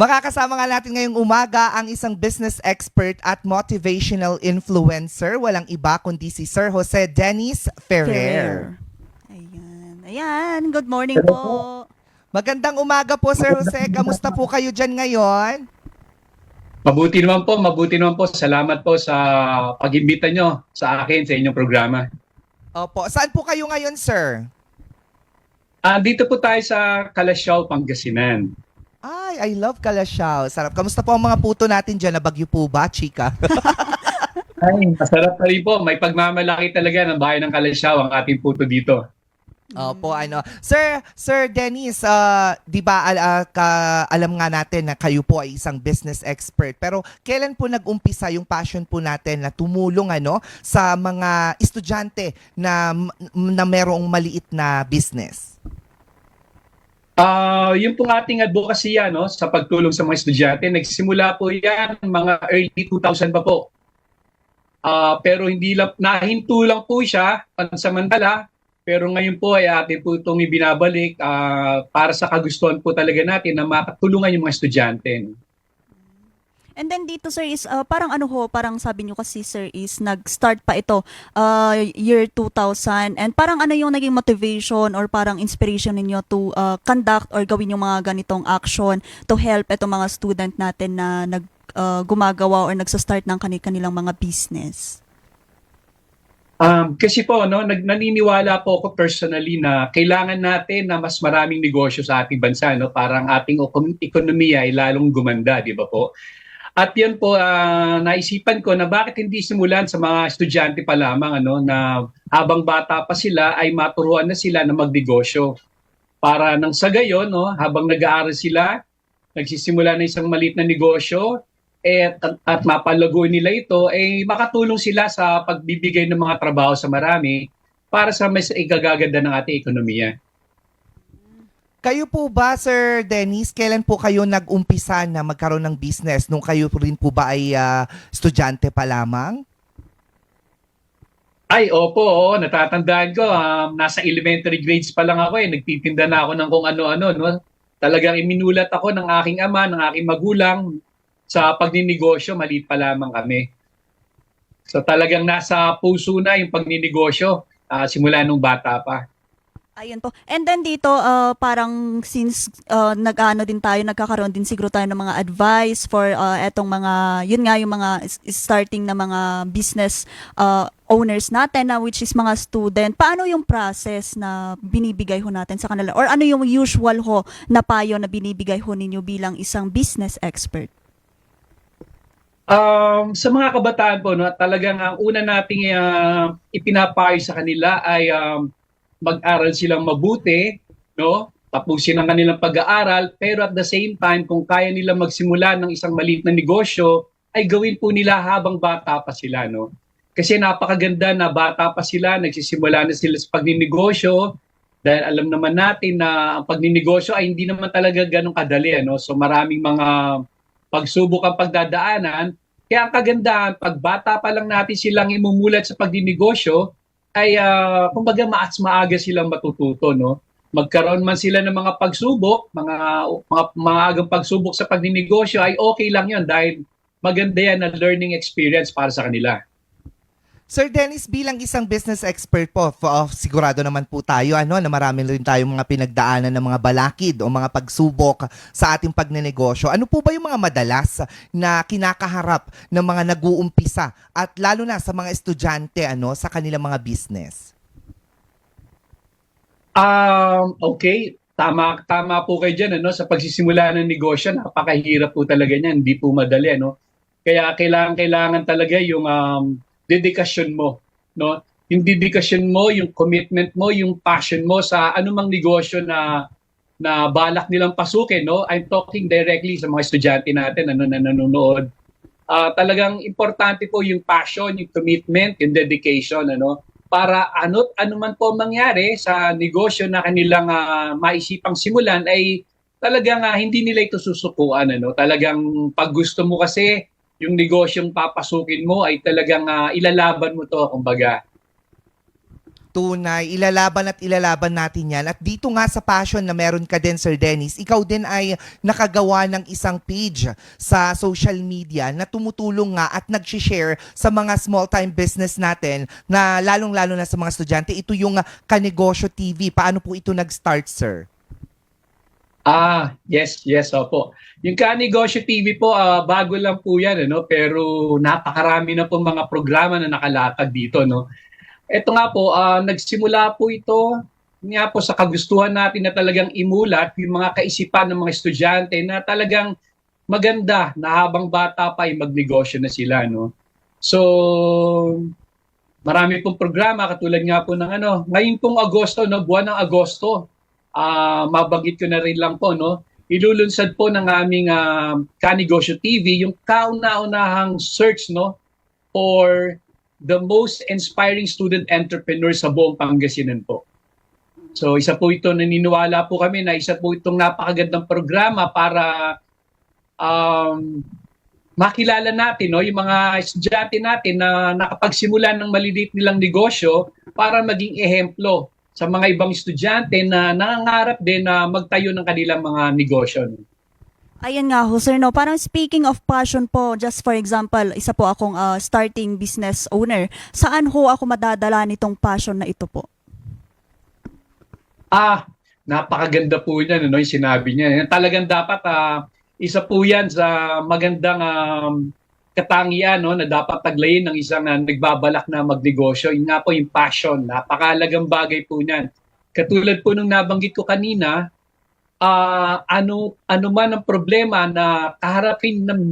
Makakasama nga natin ngayong umaga ang isang business expert at motivational influencer. Walang iba kundi si Sir Jose Dennis Ferrer. Ayan. Ayan. Good morning po. Magandang umaga po Sir Jose. Kamusta po kayo dyan ngayon? Mabuti naman po, mabuti naman po. Salamat po sa pag-imbita nyo sa akin sa inyong programa. Opo. Saan po kayo ngayon, sir? Ah, dito po tayo sa Kalasyaw, Pangasinan. Ay, I love Kalasyaw. Sarap. Kamusta po ang mga puto natin dyan? Nabagyo po ba, chika? Ay, masarap pa rin po. May pagmamalaki talaga ng bahay ng Kalasyaw ang ating puto dito. Opo, ano. Sir, Sir Dennis, ah, 'di ba al- ah, ka- alam nga natin na kayo po ay isang business expert. Pero kailan po nag-umpisa yung passion po natin na tumulong ano sa mga estudyante na na merong maliit na business? Ah, yung pong ating advocacy yan, no, sa pagtulong sa mga estudyante, nagsimula po yan mga early 2000 pa po. Ah, pero hindi lang nahinto lang po siya pansamantala, pero ngayon po ay atin po itong ibinabalik ah, para sa kagustuhan po talaga natin na makatulungan yung mga estudyante. no. And then dito sir is uh, parang ano ho, parang sabi niyo kasi sir is nag-start pa ito uh, year 2000 and parang ano yung naging motivation or parang inspiration ninyo to uh, conduct or gawin yung mga ganitong action to help itong mga student natin na nag uh, gumagawa or nagsa-start ng kani- kanilang mga business. Um, kasi po, no, nag, naniniwala po ako personally na kailangan natin na mas maraming negosyo sa ating bansa, no, para ang ating ekonomiya ay lalong gumanda, di ba po? At yan po, ah, naisipan ko na bakit hindi simulan sa mga estudyante pa lamang, ano, na habang bata pa sila ay maturuan na sila na magnegosyo. Para nang sa gayon, no, habang nag-aaral sila, nagsisimula na isang maliit na negosyo, eh, at, at mapalago nila ito, eh, makatulong sila sa pagbibigay ng mga trabaho sa marami para sa mas igagaganda ng ating ekonomiya. Kayo po ba, Sir Dennis, kailan po kayo nag-umpisa na magkaroon ng business nung kayo rin po ba ay ah, estudyante pa lamang? Ay, opo, oo, natatandaan ko. Um, nasa elementary grades pa lang ako eh. Nagtitinda na ako ng kung ano-ano. No? Talagang iminulat ako ng aking ama, ng aking magulang sa pagninegosyo. Maliit pa lamang kami. So talagang nasa puso na yung pagninegosyo ah, simula nung bata pa. Ayun po. And then dito, uh, parang since uh, nag-ano din tayo, nagkakaroon din siguro tayo ng mga advice for uh, etong mga, yun nga yung mga starting na mga business uh, owners natin na which is mga student. Paano yung process na binibigay ho natin sa kanila? Or ano yung usual ho na payo na binibigay ho ninyo bilang isang business expert? Um, sa mga kabataan po, no, talagang ang una nating uh, ipinapayo sa kanila ay um, mag-aral silang mabuti, no? tapusin ang kanilang pag-aaral, pero at the same time, kung kaya nila magsimula ng isang maliit na negosyo, ay gawin po nila habang bata pa sila. No? Kasi napakaganda na bata pa sila, nagsisimula na sila sa pagninegosyo, dahil alam naman natin na ang pagninegosyo ay hindi naman talaga ganun kadali. Ano? So maraming mga pagsubok ang pagdadaanan. Kaya ang kagandahan, pag bata pa lang natin silang imumulat sa pagdinegosyo, ay uh, kumbaga maas maaga silang matututo. No? Magkaroon man sila ng mga pagsubok, mga, mga maagang pagsubok sa pagdinegosyo, ay okay lang yun dahil maganda yan na learning experience para sa kanila. Sir Dennis, bilang isang business expert po, f- uh, sigurado naman po tayo ano, na marami rin tayong mga pinagdaanan ng mga balakid o mga pagsubok sa ating pagnenegosyo. Ano po ba yung mga madalas na kinakaharap ng mga nag-uumpisa at lalo na sa mga estudyante ano, sa kanilang mga business? Um, okay, tama tama po kayo diyan ano sa pagsisimula ng negosyo, napakahirap po talaga niyan, hindi po madali ano. Kaya kailangan kailangan talaga yung um, dedikasyon mo, no? Yung dedikasyon mo, yung commitment mo, yung passion mo sa anumang negosyo na na balak nilang pasukin, no? I'm talking directly sa mga estudyante natin ano na nanonood. Ah, talagang importante po yung passion, yung commitment, yung dedication, ano? para ano't ano man po mangyari sa negosyo na kanilang ah, maisipang simulan ay talagang ah, hindi nila ito susukuan ano talagang pag gusto mo kasi yung negosyong papasukin mo ay talagang ah, ilalaban mo to kumbaga Tunay, ilalaban at ilalaban natin yan. At dito nga sa passion na meron ka din, Sir Dennis, ikaw din ay nakagawa ng isang page sa social media na tumutulong nga at nag-share sa mga small-time business natin na lalong-lalo na sa mga estudyante. Ito yung Kanegosyo TV. Paano po ito nag-start, sir? Ah, yes, yes, opo. Yung Kanegosyo TV po, ah, bago lang po yan, ano? pero napakarami na po mga programa na nakalatag dito. No? Ito nga po, ah, nagsimula po ito nga po sa kagustuhan natin na talagang imulat yung mga kaisipan ng mga estudyante na talagang maganda na habang bata pa ay magnegosyo na sila. No? So, marami pong programa katulad nga po ng ano, ngayon pong Agosto, no, buwan ng Agosto, ah mabanggit ko na rin lang po, no, ilulunsad po ng aming ah, Kanegosyo TV yung kauna-unahang search no? For the most inspiring student entrepreneur sa buong Pangasinan po. So isa po ito naniniwala po kami na isa po itong napakagandang programa para um, makilala natin no? Yung mga estudyante natin na nakapagsimula ng maliliit nilang negosyo para maging ehemplo sa mga ibang estudyante na nangangarap din na magtayo ng kanilang mga negosyo. Ayan nga ho, sir, no? Parang speaking of passion po, just for example, isa po akong ah, starting business owner. Saan ho ako madadala nitong passion na ito po? Ah, napakaganda po niyan, ano, yung sinabi niya. Talagang dapat, ah, isa po yan sa magandang um, katangian no, na dapat taglayin ng isang ah, nagbabalak na magnegosyo. Yun nga po yung passion. Napakalagang bagay po niyan. Katulad po nung nabanggit ko kanina, ah, ano ano man ang problema na kaharapin ng,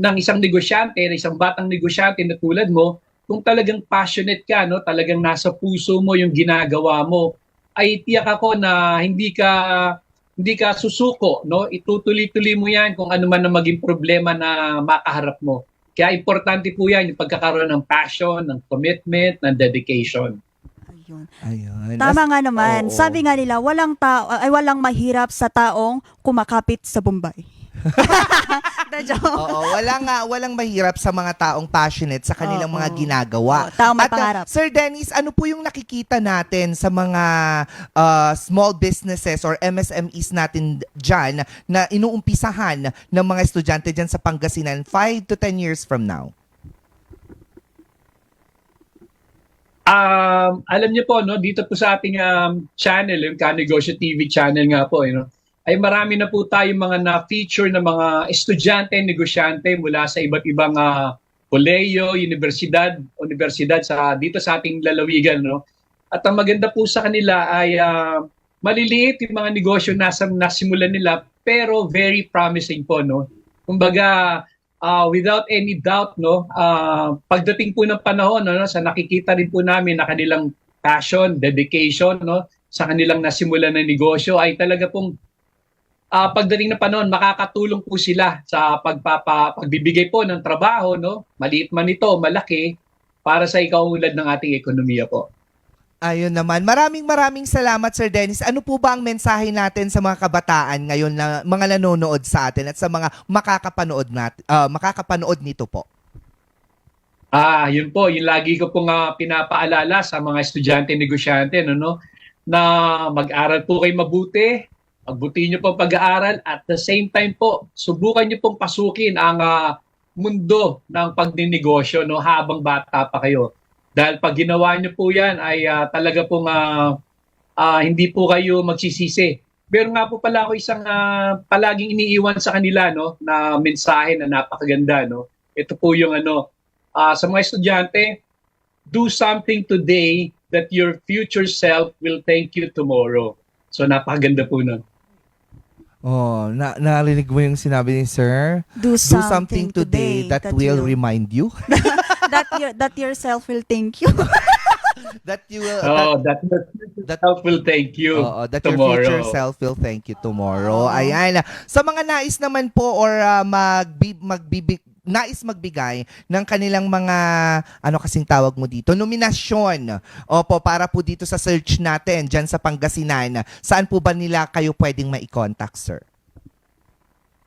ng isang negosyante, ng isang batang negosyante na tulad mo, kung talagang passionate ka, no, talagang nasa puso mo yung ginagawa mo, ay tiyak ako na hindi ka hindi ka susuko, no? Itutuloy-tuloy mo 'yan kung ano man ang maging problema na makaharap mo. Kaya importante po 'yan yung pagkakaroon ng passion, ng commitment, ng dedication. Ayun. Ayun. Tama nga naman. Oo. Sabi nga nila, walang tao ay walang mahirap sa taong kumakapit sa Bombay. The joke. Oo, walang nga walang mahirap sa mga taong passionate sa kanilang Oo. mga ginagawa. Oo, taong may At, uh, pangarap. Sir Dennis, ano po yung nakikita natin sa mga uh, small businesses or MSMEs natin dyan na inuumpisahan ng mga estudyante dyan sa Pangasinan 5 to 10 years from now? Um, alam niyo po, no, dito po sa ating um, channel, yung Kanegosyo TV channel nga po, you know, ay marami na po tayong mga na-feature na mga estudyante, negosyante mula sa iba't ibang uh, koleyo, universidad, universidad sa dito sa ating lalawigan, no. At ang maganda po sa kanila ay ah, maliliit yung mga negosyo na nasimulan nila pero very promising po, no. Kumbaga, ah, without any doubt, no, ah, pagdating po ng panahon, no, sa nakikita rin po namin na kanilang passion, dedication, no, sa kanilang nasimulan na negosyo ay talaga pong ah, pagdating ng panahon, makakatulong po sila sa pagpapa, pagbibigay po ng trabaho, no, maliit man ito, malaki, para sa ikaulad ng ating ekonomiya po. Ayun naman. Maraming maraming salamat Sir Dennis. Ano po ba ang mensahe natin sa mga kabataan ngayon na mga nanonood sa atin at sa mga makakapanood nat ah, makakapanood nito po? Ah, yun po, yung lagi ko pong ah, pinapaalala sa mga estudyante negosyante no, no na mag-aral po kayo mabuti, magbutihin niyo po ang pag-aaral at the same time po, subukan niyo pong pasukin ang ah, mundo ng pagninegosyo no habang bata pa kayo. Dahil pag ginawa niyo po 'yan ay ah, talaga pong ah, ah, hindi po kayo magsisisi. Pero nga po pala ako isang ah, palaging iniiwan sa kanila no na mensahe na napakaganda no. Ito po yung ano ah, sa mga estudyante, do something today that your future self will thank you tomorrow. So napakaganda po nun. Oh, na narinig mo yung sinabi ni Sir? Do Do something today that, will you- remind you that your, that yourself will thank you. that you will Oh, that your that- self will thank you Oo, that your tomorrow. future self will thank you tomorrow. Oo. Ayan. Sa mga nais naman po or uh, magbi, magbibig nais magbigay ng kanilang mga ano kasing tawag mo dito nominasyon opo para po dito sa search natin diyan sa Pangasinan saan po ba nila kayo pwedeng mai-contact sir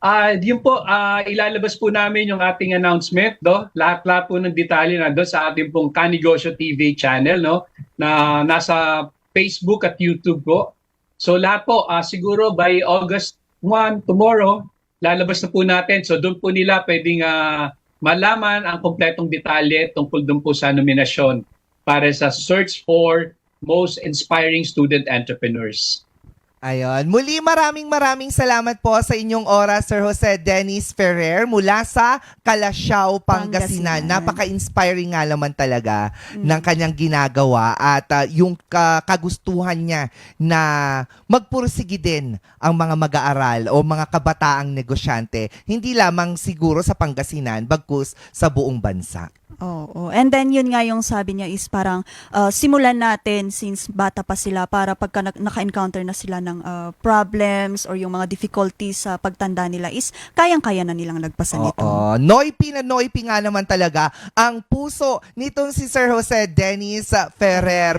Ah, yun po, ah, ilalabas po namin yung ating announcement, do. Lahat-lahat po ng detalye nandoon sa ating pong Kanegosyo TV channel, no, na nasa Facebook at YouTube po. So lahat po, ah, siguro by August 1, tomorrow, lalabas na po natin. So doon po nila pwedeng ah, malaman ang kompletong detalye tungkol doon po sa nominasyon para sa search for most inspiring student entrepreneurs. Ayun. Muli maraming maraming salamat po sa inyong oras, Sir Jose Dennis Ferrer mula sa Calasiao, Pangasinan. Pangasinan. Napaka-inspiring nga naman talaga ng kanyang ginagawa at ah, yung ka- kagustuhan niya na magpursige din ang mga mag-aaral o mga kabataang negosyante. Hindi lamang siguro sa Pangasinan, bagkus sa buong bansa. Oo. And then yun nga yung sabi niya is parang uh, simulan natin since bata pa sila para pagka nak- naka-encounter na sila ng uh, problems or yung mga difficulties sa pagtanda nila is kayang-kaya na nilang lagpasan ito. Oo. Noipi na noipi nga naman talaga ang puso nitong si Sir Jose Dennis Ferrer